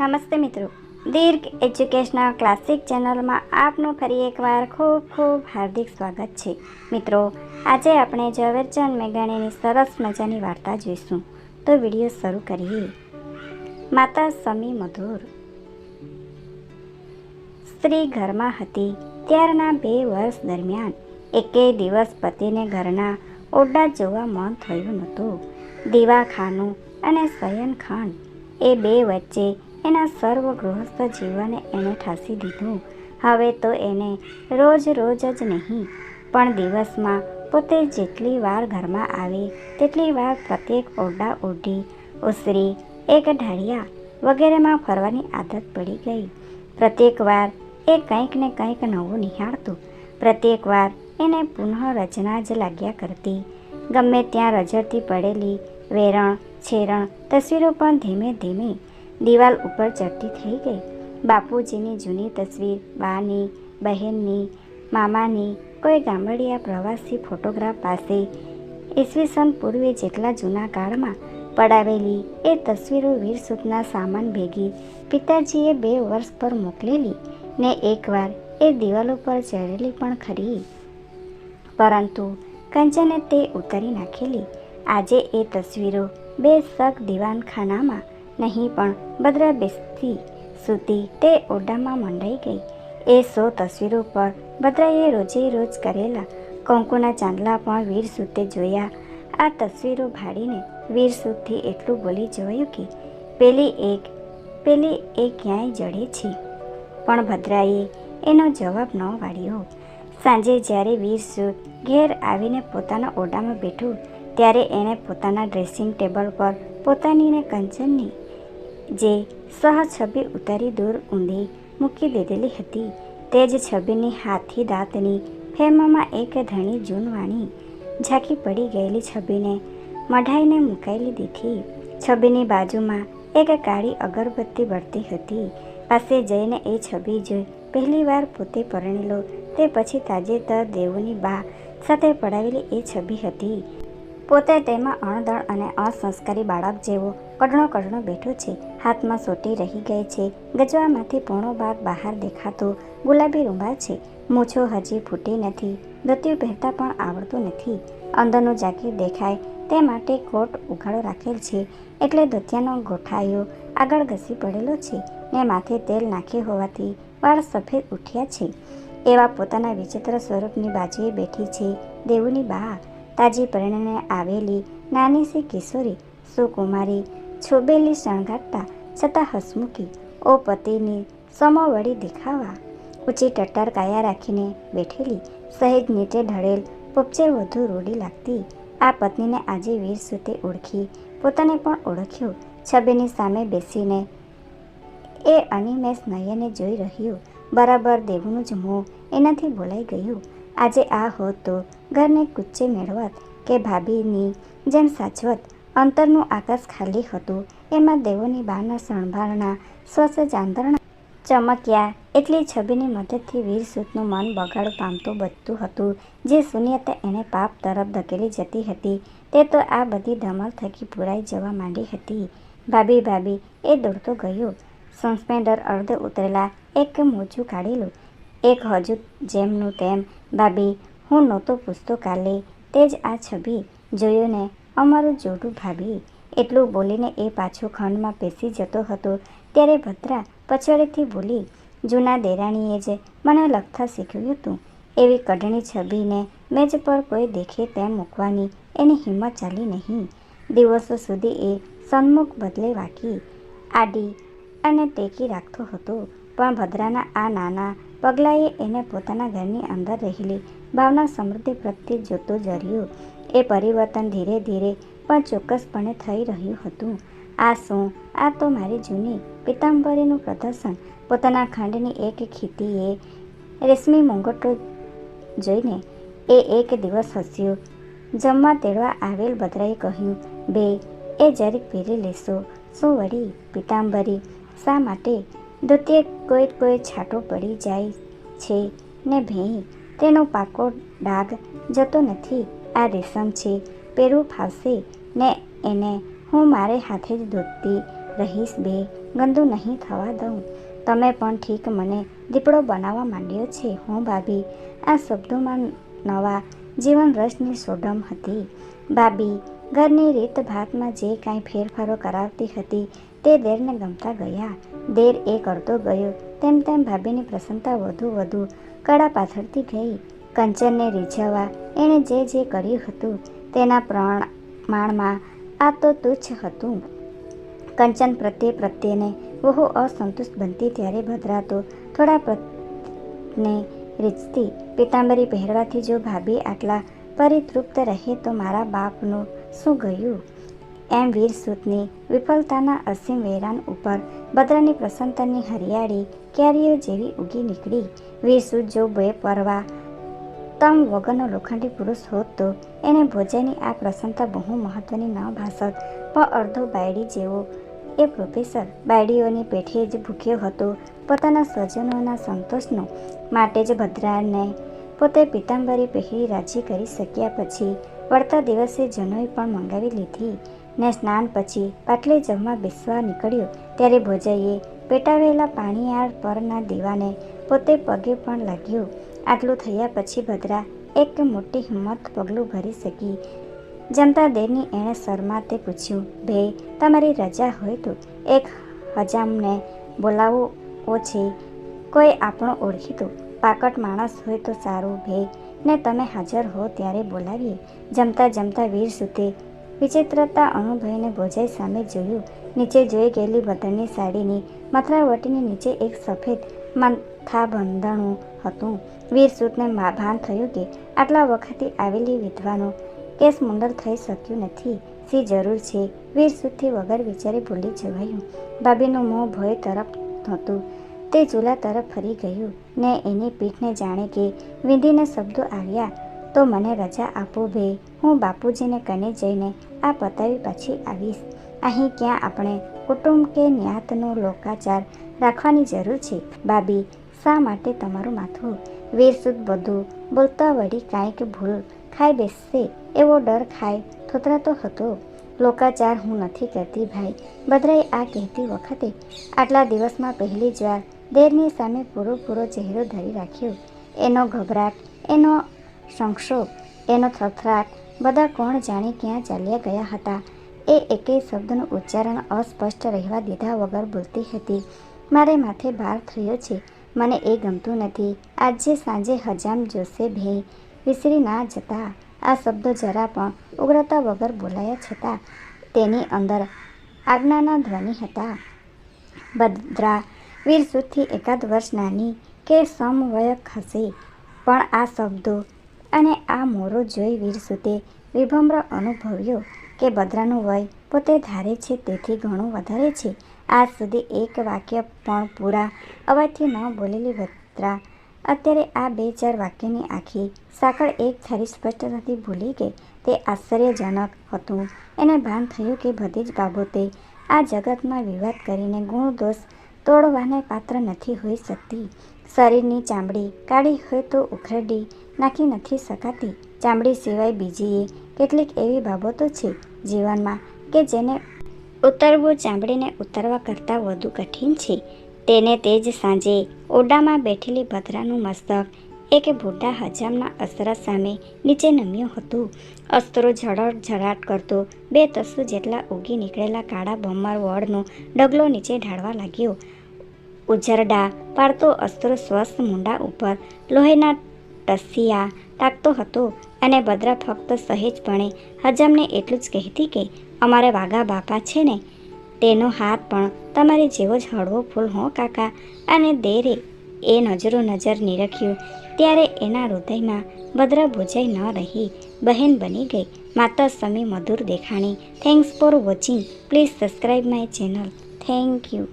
નમસ્તે મિત્રો. દીર્ઘ educational classic ચેનલમાં આપનું ફરી એકવાર ખૂબ ખૂબ હાર્દિક સ્વાગત છે. મિત્રો, આજે આપણે ઝવેરચંદ મેઘાણીની સરસ મજાની વાર્તા જોઈશું. તો વીડિયો શરૂ કરીએ. માતા સમી મધુર. સ્ત્રી ઘરમાં હતી. ત્યારના બે વર્ષ દરમિયાન એકેય દિવસ પતિને ઘરના ઓરડા જોવા મન થયું નહોતું. દીવાખાનું અને શયનખંડ એ બે વચ્ચે એના સર્વ ગૃહસ્થ જીવને એણે ઠાસી દીધું. હવે તો એને રોજ રોજ જ નહીં, પણ દિવસમાં પોતે જેટલી વાર ઘરમાં આવે, તેટલી વાર પ્રત્યેક ઓરડા ઓઢી, ઉસરી, એક ઢાળિયા વગેરેમાં ફરવાની આદત પડી ગઈ. પ્રત્યેક વાર એ કંઈક ને કંઈક નવું નિહાળતું. પ્રત્યેક વાર એને પુનઃરચના જ લાગ્યા કરતી. ગમે ત્યાં રજડતી પડેલી વેરણ, છેરણ, તસવીરો પણ ધીમે ધીમે દિવાલ ઉપર ચડતી થઈ ગઈ. બાપુજીની જૂની તસવીર, બાની, બહેનની, મામાની, કોઈ ગામડિયા પ્રવાસી ફોટોગ્રાફ પાસે ઈસવીસન પૂર્વે જેટલા જૂના કાળમાં પડાવેલી એ તસવીરો વીરસુતના સામાન ભેગી પિતાજીએ બે વર્ષ પર મોકલેલી ને એકવાર એ દિવાલ ઉપર ચડેલી પણ ખરી. પરંતુ કંચને તે ઉતારી નાખેલી. આજે એ તસવીરો બે સગ દિવાનખાનામાં નહીં, પણ ભદ્રા બેસતી સૂતી તે ઓરડામાં મંડાઈ ગઈ. એ સો તસવીરો પર ભદ્રાએ રોજે રોજ કરેલા કંકુના ચાંદલા પણ વીર સૂતે જોયા. આ તસવીરો ભાડીને વીર સૂતથી એટલું બોલી જોયું કે પેલી એક, પેલી એ ક્યાંય જડે છે. પણ ભદ્રાએ એનો જવાબ ન વાળ્યો. સાંજે જ્યારે વીર સૂત ઘેર આવીને પોતાના ઓરડામાં બેઠું, ત્યારે એણે પોતાના ડ્રેસિંગ ટેબલ પર પોતાની ને કંચનની જે સહ છબી ઉતારી દૂર ઊંધી મૂકી દીધેલી હતી. તે જ છબીની હાથી દાંતની ફેમમાં એક ધણી જૂનવાણી ઝાંકી પડી ગયેલી છબીને મઢાઈને મુકાયેલી દીધી છબીની બાજુમાં એક કાળી અગરબત્તી બળતી હતી. પાસે જઈને એ છબી જોઈ પહેલીવાર પોતે પરણેલો તે પછી તાજેતર દેવોની બા સાથે પડાવેલી એ છબી હતી. પોતે તેમાં અણદણ અને અસંસ્કારી બાળક જેવો કડણો કડણો બેઠો છે. હાથમાં સોટી રહી ગઈ છે. ગજવામાંથી પોણો ભાગ બહાર દેખાતો ગુલાબી રૂંબા છે. મૂછો હજી ફૂટી નથી. ધોતિયું પહેરતા પણ આવડતું નથી. અંદરનું જાકીટ દેખાય તે માટે કોટ ઉઘાડો રાખેલ છે. એટલે ધોતિયાનો ગોઠાયો આગળ ઘસી પડેલો છે ને માથે તેલ નાખ્યું હોવાથી વાળ સફેદ ઉઠ્યા છે. એવા પોતાના વિચિત્ર સ્વરૂપની બાજુએ બેઠી છે દેવુની બા. તાજી પરણીને આવેલી નાની સી કિશોરી સુકુમારી છોબેલી શણગારતા છતાં હસમુખી ઓ પતિની સમોવડી દેખાવા ઊંચી ટટ્ટાર કાયા રાખીને બેઠેલી સહેજ નીચે ઢળેલ પોપચે વધુ રૂડી લાગતી આ પત્નીને આજે વીર સુતે ઓળખી પોતાને પણ ઓળખ્યો. છબીની સામે બેસીને એ અનિમેષ નયને જોઈ રહ્યું. બરાબર દેવનું જ મોં એનાથી બોલાઈ ગયું. આજે આ હોત તો ઘરને કુચ્ચે મેળવત કે ભાભીની જેમ સાચવત. અંતરનું આકાશ ખાલી હતું. એમાં દેવોની બહારના સંભાળના સ્વચ્છ ચાંદરણા ચમક્યા. એટલી છબીની મદદથી વીરસૂતનું મન બગાડ પામતું બચતું હતું. જે શૂન્યતા એને પાપ તરફ ધકેલી જતી હતી. તે તો આ બધી ધમાલ થકી પુરાઈ જવા માંડી હતી. ભાભી ભાભી, એ દોડતો ગયો. સસ્પેન્ડર અર્ધ ઉતરેલા, એક મોજું કાઢેલું. એક હજુ જેમનું તેમ. ભાભી હું નહોતો પૂછતો કાલે. તે જ આ છબી જોયું ને અમારું જોડું ભાભી એટલું બોલીને એ પાછો ખંડમાં પેસી જતો હતો. ત્યારે ભદ્રા પછાડીથી બોલી, જૂના દેરાણીએ જ મને લખતા શીખવ્યું હતું એવી કઢણી છબીને મેજ પર કોઈ દેખે તેમ મૂકવાની એની હિંમત ચાલી નહીં. દિવસો સુધી એ સન્મુખ બદલે વાકી, આડી અને ટેકી રાખતો હતો. પણ ભદ્રાના આ નાના પગલાંએ એને પોતાના ઘરની અંદર રહેલી ભાવના સમૃદ્ધિ પ્રત્યે જોતો જર્યું એ પરિવર્તન ધીરે ધીરે પણ ચોક્કસપણે થઈ રહ્યું હતું. આ શું? આ તો મારી જૂની પિતાંબરીનું પ્રદર્શન. પોતાના ખાંડની એક ખીતીએ રેશમી મુંગટો જોઈને એ એક દિવસ હસ્યો. જમવા તેડવા આવેલ બદરાએ કહ્યું, બે, એ જરીક પહેરી લેશો. શું વળી? પીતાંબરી શા માટે ધોતીએ કોઈ કોઈ છાંટો પડી જાય છે ને ભેં તેનો પાકો ડાઘ જતો નથી. આ રેશમ છે, પેરું ફાવશે ને એને હું મારે હાથે જ દૂધતી રહીશ બે, ગંદુ નહીં થવા દઉં. તમે પણ ઠીક મને દીપડો બનાવવા માંડ્યો છે, હું ભાભી? આ શબ્દોમાં નવા જીવન રસની સોડમ હતી. ભાભી, ઘરની રીત ભાતમાં જે કાંઈ ફેરફારો કરાવતી હતી તે દેરને ગમતા ગયા. દેર એ કરતો ગયો. તેમ તેમ ભાભીની પ્રસન્નતા વધુ વધુ કડા પાથરતી ગઈ કંચનને રીઝવવા એણે જે જે કર્યું હતું તેના પ્રમાણમાં આ તો તુચ્છ હતું. કંચન પ્રત્યે પ્રત્યેને બહુ અસંતુષ્ટ બનતી ત્યારે ભદ્રાતો થોડા પ્રત્યને રીચતી પિતાંબરી પહેરવાથી જો ભાભી આટલા પરિતૃપ્ત રહે તો મારા બાપનું શું ગયું? એમ વીરસૂતની વિફલતાના અસીમ વેરાન ઉપર ભદ્રાની પ્રસન્નતાની હરિયાળી ક્યારીઓ જેવી ઉગી નીકળી. વીરસૂત જો બે પરવા તમ વગરનો લોખંડી પુરુષ હોત તો એને ભોજનની આ પ્રસન્નતા બહુ મહત્વની ન ભાસત. પણ અડધો બાયડી જેવો એ પ્રોફેસર બાયડીઓની પેઠે જ ભૂખ્યો હતો. પોતાના સ્વજનોના સંતોષનો માટે જ ભદ્રાને પોતે પિતાંબરી પહેરી રાજી કરી શક્યા પછી વળતા દિવસે જનોઈ પણ મંગાવી લીધી. ને સ્નાન પછી પાટલે જમવા બેસવા નીકળ્યો. ત્યારે ભોજાઈએ પેટાવેલા પાણીયાળ પરના દીવાને પોતે પગે પણ લાગ્યું. આટલું થયા પછી ભદ્રા એક મોટી હિંમત પગલું ભરી શકી. જમતા દેરની એણે શરમાતે પૂછ્યું, ભે, તમારી રજા હોય તો એક હજામને બોલાવો. છે કોઈ આપણો ઓળખીતો પાકટ માણસ હોય તો સારું, ભે. ને તમે હાજર હો ત્યારે બોલાવીએ. જમતા જમતા વીર સુતે વિચિત્રતા અનુભવીને ભોજાઈ સામે જોયું. નીચે જોઈ ગયેલી વતનની સાડીની મથરાવટીની નીચે એક સફેદ માથાબંધણું હતું. વીરસૂતને ભાન થયું કે આટલા વખતે આવેલી વિધવાનો કેસ મુંડર થઈ શક્યું નથી. સી જરૂર છે? વીરસૂતથી વગર વિચારે ભૂલી જવાયું. ભાભીનું મોં ભય તરફ હતું તે ચૂલા તરફ ફરી ગયું. ને એની પીઠને જાણે કે વિંધીને શબ્દો આવ્યા, તો મને રજા આપો ભે હું બાપુજીને કને જઈને આ પતાવી પાછી આવીશ. અહીં ક્યાં આપણે કુટુંબ કે ન્યાતનો લોકાચાર રાખવાની જરૂર છે? બાબી શા માટે તમારું માથું? વીરસુદ બધું બોલતા વળી કાંઈક ભૂલ ખાઈ બેસશે એવો ડર ખાઈ થોતરાતો હતો. લોકાચાર હું નથી કરતી ભાઈ. બદરાઈ આ કહેતી વખતે આટલા દિવસમાં પહેલી જ વાર દેરની સામે પૂરો પૂરો ચહેરો ધરી રાખ્યો. એનો ગભરાટ, એનો સંક્ષોભ એનો થથરાટ બધા કોણ જાણે ક્યાં ચાલ્યા ગયા હતા? એ એકેય શબ્દનું ઉચ્ચારણ અસ્પષ્ટ રહેવા દીધા વગર બોલતી હતી. મારે માથે ભાર થયો છે. મને એ ગમતું નથી. આજે સાંજે હજામ જોશે ભે. વિસરી ના જતા. આ શબ્દો જરા પણ ઉગ્રતા વગર બોલાયા છતાં તેની અંદર આજ્ઞાના ધ્વનિ હતા. ભદ્રા વીરસુદથી એકાદ વર્ષ નાની કે સમવયક હશે. પણ આ શબ્દો અને આ મોરો જોઈ વીરસુતે વિભમ્ર અનુભવ્યો કે બદ્રાનું વય પોતે ધારે છે તેથી ઘણું વધારે છે. આજ સુધી એક વાક્ય પણ પૂરા અવાજથી ન બોલેલી ભદ્રા. અત્યારે આ બે ચાર વાક્યની આખી સાંકળ એક ધારી સ્પષ્ટતાથી ભૂલી ગઈ. તે આશ્ચર્યજનક હતું. એને ભાન થયું કે બધી જ બાબતે આ જગતમાં વિવાદ કરીને ગુણ દોષ તોડવાને પાત્ર નથી હોઈ શકતી. શરીરની ચામડી કાળી હોય તો ઉખરડી નાખી નથી શકાતી. ચામડી સિવાય બીજી કેટલીક એવી બાબતો છે જીવનમાં કે જેને ઉતરવું ચામડીને ઉતરવા કરતાં વધુ કઠિન છે. તેને તે જ સાંજે ઓરડામાં બેઠેલી ભદ્રાનું મસ્તક, એક બુઢા હજામના અસરા સામે નીચે નમ્યું હતું. અસ્ત્રો ઝળડ ઝળાટ કરતો બે તસુ જેટલા ઉગી નીકળેલા કાળા ભમર વડનો ડગલો નીચે ઢાળવા લાગ્યો. ઉજરડા પાડતો અસ્ત્રો સ્વસ્થ મુંડા ઉપર. લોહીના ટસિયા ટાકતો હતો અને ભદ્રા ફક્ત સહેજપણે હજામને એટલું જ કહેતી કે, અમારે વાઘા બાપા છે ને, તેનો હાથ પણ તમારી જેવો જ હળવો ફૂલ હો, કાકા. અને દેરે એ નજરો નજર નિરખ્યું. ત્યારે એના હૃદયમાં ભદ્રા ભૂજાઈ ન રહી. બહેન બની ગઈ. માતા સમી મધુર દેખાણી. Thanks for watching please subscribe my channel thank you